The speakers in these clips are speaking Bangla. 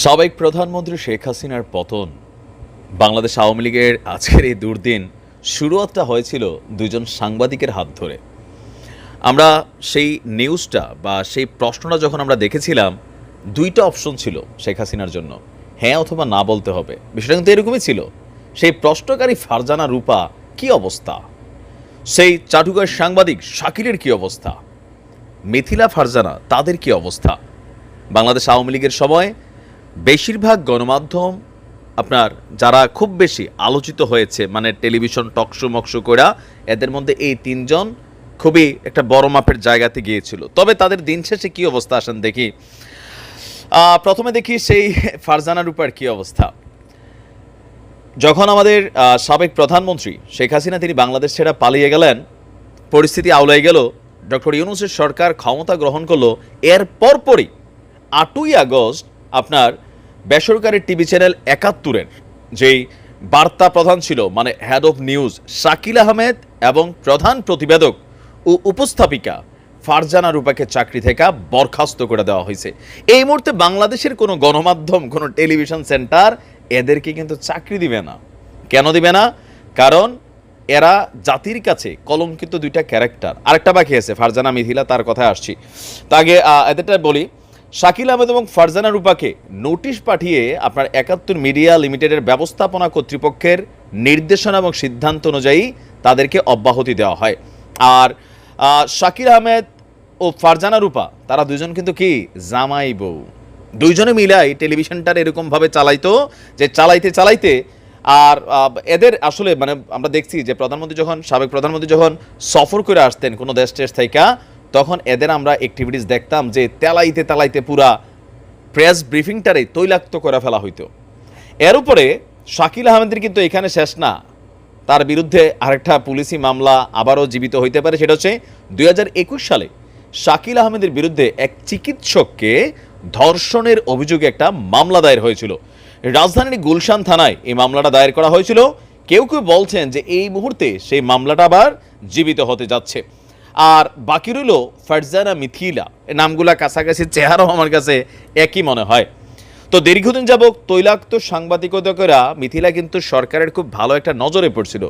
সাবেক প্রধানমন্ত্রী শেখ হাসিনার পতন। বাংলাদেশ আওয়ামী লীগের আজকের এই দুর্দিন শুরুয়াতটা হয়েছিল দুজন সাংবাদিকের হাত ধরে। আমরা সেই নিউজটা বা সেই প্রশ্নটা যখন আমরা দেখেছিলাম, দুইটা অপশন ছিল শেখ হাসিনার জন্য। হ্যাঁ অথবা না বলতে হবে। বিষয়টা কিন্তু এরকমই ছিল। সেই প্রশ্নকারী ফারজানা রূপা কি অবস্থা? সেই চাটুকার সাংবাদিক শাকিলের কি অবস্থা? মিথিলা ফারজানা, তাদের কি অবস্থা? বাংলাদেশ আওয়ামী লীগের সময় বেশিরভাগ গণমাধ্যম আপনার যারা খুব বেশি আলোচিত হয়েছে মানে টেলিভিশন টকশো মকশো করা এদের মধ্যে এই তিনজন খুবই একটা বড় মাপের জায়গাতে গিয়েছিল। তবে তাদের দিন শেষে কি অবস্থা আসেন দেখি। প্রথমে দেখি সেই ফারজানা রূপার কি অবস্থা। যখন আমাদের সাবেক প্রধানমন্ত্রী শেখ হাসিনা, তিনি বাংলাদেশ ছেড়ে পালিয়ে গেলেন, পরিস্থিতি আউলাই গেল, ডক্টর ইউনুসের সরকার ক্ষমতা গ্রহণ করল, এর পরপরই আটই আগস্ট আপনার বেসরকারি টিভি চ্যানেল একাত্তরের যেই বার্তা প্রধান ছিল মানে head of news Shakil Ahmed এবং প্রধান প্রতিবেদক ও উপস্থাপিকা ফারজানা রূপাকে চাকরি থেকে বরখাস্ত করে দেওয়া হয়েছে। এই মুহূর্তে বাংলাদেশের কোনো গণমাধ্যম, কোনো টেলিভিশন সেন্টার এদেরকে কিন্তু চাকরি দিবে না। কেন দিবে না? কারণ এরা জাতির কাছে কলঙ্কিত দুইটা ক্যারেক্টার আরেকটা বাকি আছে, ফারজানা মিথিলা, তার কথায় আসছি। তা আগে এদেরটা বলি শাকিল আহমেদ এবং ফারজানা রূপাকে নোটিশ পাঠিয়ে আপনার একাত্তর মিডিয়া লিমিটেডের ব্যবস্থাপনা কর্তৃপক্ষের নির্দেশনা এবং সিদ্ধান্ত অনুযায়ী তাদেরকে অব্যাহতি দেওয়া হয়। আর শাকিল আহমেদ ও ফারজানা রূপা, তারা দুজন কিন্তু কি? জামাই বউ। দুইজনে মিলাই টেলিভিশনটার এরকমভাবে চালাইতো, যে চালাইতে চালাইতে, আর এদের আসলে মানে আমরা দেখছি যে প্রধানমন্ত্রী যখন, সাবেক প্রধানমন্ত্রী যখন সফর করে আসতেন কোনো দেশ টেস থেকে তখন এদের আমরা অ্যাক্টিভিটিস দেখতাম যে তেলাইতে তেলাইতে পুরা প্রেস ব্রিফিংটারে তৈলাক্ত করে ফেলা হইতো। এর উপরে শাকিল আহমেদের কিন্তু এখানে শেষ না। তার বিরুদ্ধে আরেকটা পুলিশি মামলা আবারও জীবিত হইতে পারে, সেটা হচ্ছে দুই হাজার একুশ সালে শাকিল আহমেদের বিরুদ্ধে এক চিকিৎসককে ধর্ষণের অভিযোগে একটা মামলা দায়ের হয়েছিল। রাজধানীর গুলশান থানায় এই মামলাটা দায়ের করা হয়েছিল। কেউ কেউ বলছেন যে এই মুহূর্তে সেই মামলাটা আবার জীবিত হতে যাচ্ছে। আর বাকি রইল ফারজানা মিথিলা। এই নামগুলা কাছাকাছি চেহারাও আমার কাছে একই মনে হয়। তো দীর্ঘদিন যাবক তৈলাক্ত সাংবাদিকতাকেরা মিথিলা কিন্তু সরকারের খুব ভালো একটা নজরে পড়ছিল।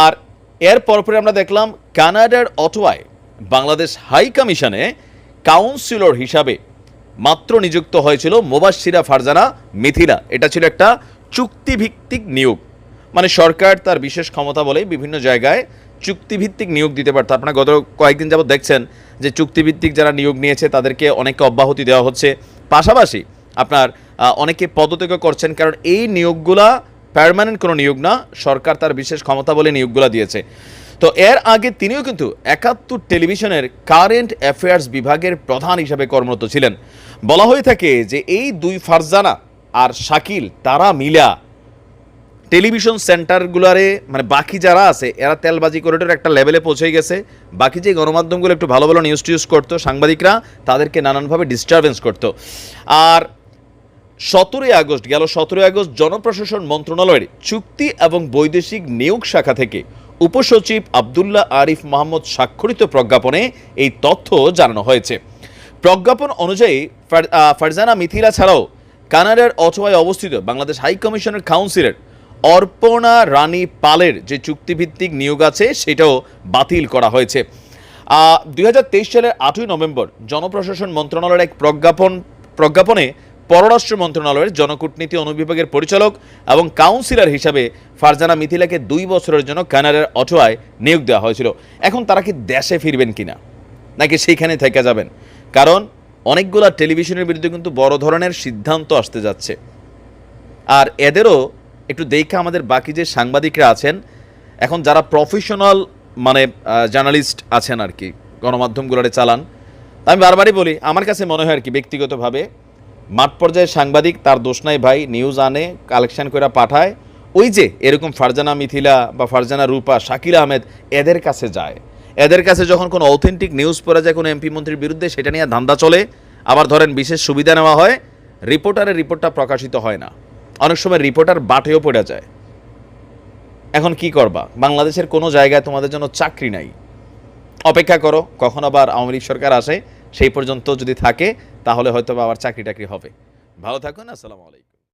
আর এর পরপরে আমরা দেখলাম কানাডার অটোয়ায় বাংলাদেশ হাই কমিশনে কাউন্সিলর হিসাবে মাত্র নিযুক্ত হয়েছিল মোবাশিরা ফারজানা মিথিলা। এটা ছিল একটা চুক্তিভিত্তিক নিয়োগ। মানে সরকার তার বিশেষ ক্ষমতা বলে বিভিন্ন জায়গায় চুক্তিভিত্তিক নিয়োগ দিতে পারত আপনারা গত কয়েকদিন যাবত দেখছেন যে চুক্তিভিত্তিক যারা নিয়োগ নিয়েছে, তাদেরকে অনেককে অব্যাহতি দেওয়া হচ্ছে। পাশাপাশি আপনার অনেকে পদত্যাগ করছেন কারণ এই নিয়োগগুলা পার্মানেন্ট কোনো নিয়োগ না, সরকার তার বিশেষ ক্ষমতা বলে নিয়োগগুলা দিয়েছে। তো এর আগে তিনিও কিন্তু একাত্তর টেলিভিশনের কারেন্ট অ্যাফেয়ার্স বিভাগের প্রধান হিসাবে কর্মরত ছিলেন। বলা হয়ে থাকে যে এই দুই ফারজানা আর শাকিল, তারা মিলা টেলিভিশন সেন্টারগুলারে মানে বাকি যারা আছে, এরা তেলবাজি করিডোর একটা লেভেলে পৌঁছে গেছে। বাকি যে গণমাধ্যমগুলো একটু ভালো ভালো নিউজ টিউজ করতো, সাংবাদিকরা, তাদেরকে নানানভাবে ডিস্টারবেন্স করতো। আর সতেরোই আগস্ট, গেল সতেরোই আগস্ট জনপ্রশাসন মন্ত্রণালয়ের চুক্তি এবং বৈদেশিক নিয়োগ শাখা থেকে উপসচিব আবদুল্লাহ আরিফ মাহমুদ স্বাক্ষরিত প্রজ্ঞাপনে এই তথ্য জানানো হয়েছে। প্রজ্ঞাপন অনুযায়ী ফার- ফারজানা মিথিলা ছাড়াও কানাডার অটোয়ায় অবস্থিত বাংলাদেশ হাই কমিশনের কাউন্সিলের অর্পণা রানী পালের যে চুক্তিভিত্তিক নিয়োগ আছে, সেটাও বাতিল করা হয়েছে। দুই হাজার তেইশ সালের আটই নভেম্বর জনপ্রশাসন মন্ত্রণালয়ের এক প্রজ্ঞাপন, প্রজ্ঞাপনে পররাষ্ট্র মন্ত্রণালয়ের জনকূটনীতি অনুবিভাগের পরিচালক এবং কাউন্সিলর হিসাবে ফারজানা মিথিলাকে দুই বছরের জন্য কানাডার অটোয়ায় নিয়োগ দেওয়া হয়েছিল। এখন তারা কি দেশে ফিরবেন কিনা? নাকি সেইখানে থেকে যাবেন? কারণ অনেকগুলা টেলিভিশনের বিরুদ্ধে কিন্তু বড় ধরনের সিদ্ধান্ত আসতে যাচ্ছে। আর এদেরও একটু দেখে আমাদের বাকি যে সাংবাদিকরা আছেন, এখন যারা প্রফেশনাল মানে জার্নালিস্ট আছেন আর কি, গণমাধ্যমগুলোরে চালান, আমি বারবারই বলি, আমার কাছে মনে হয় আর কি ব্যক্তিগতভাবে, মাঠ পর্যায়ে সাংবাদিক তার দোষ নাই ভাই নিউজ আনে কালেকশন করে পাঠায়, ওই যে এরকম ফারজানা মিথিলা বা ফারজানা রূপা শাকির আহমেদ, এদের কাছে যায়। এদের কাছে যখন কোনো অথেন্টিক নিউজ পড়া যায় কোনো এমপি মন্ত্রীর বিরুদ্ধে, সেটা নিয়ে ধান্দা চলে, আবার ধরেন বিশেষ সুবিধা নেওয়া হয় রিপোর্টারের রিপোর্টটা প্রকাশিত হয় না। অনেক সময় রিপোর্টার বাটেও পড়ে যায়। এখন কি করবা? বাংলাদেশের কোনো জায়গায় তোমাদের জন্য চাকরি নাই। অপেক্ষা করো, কখন আবার আওয়ামী লীগ সরকার আসে, সেই পর্যন্ত যদি থাকে, তাহলে হয়তো আবার চাকরি টাকরি হবে। ভালো থাকুন, আসসালামু আলাইকুম।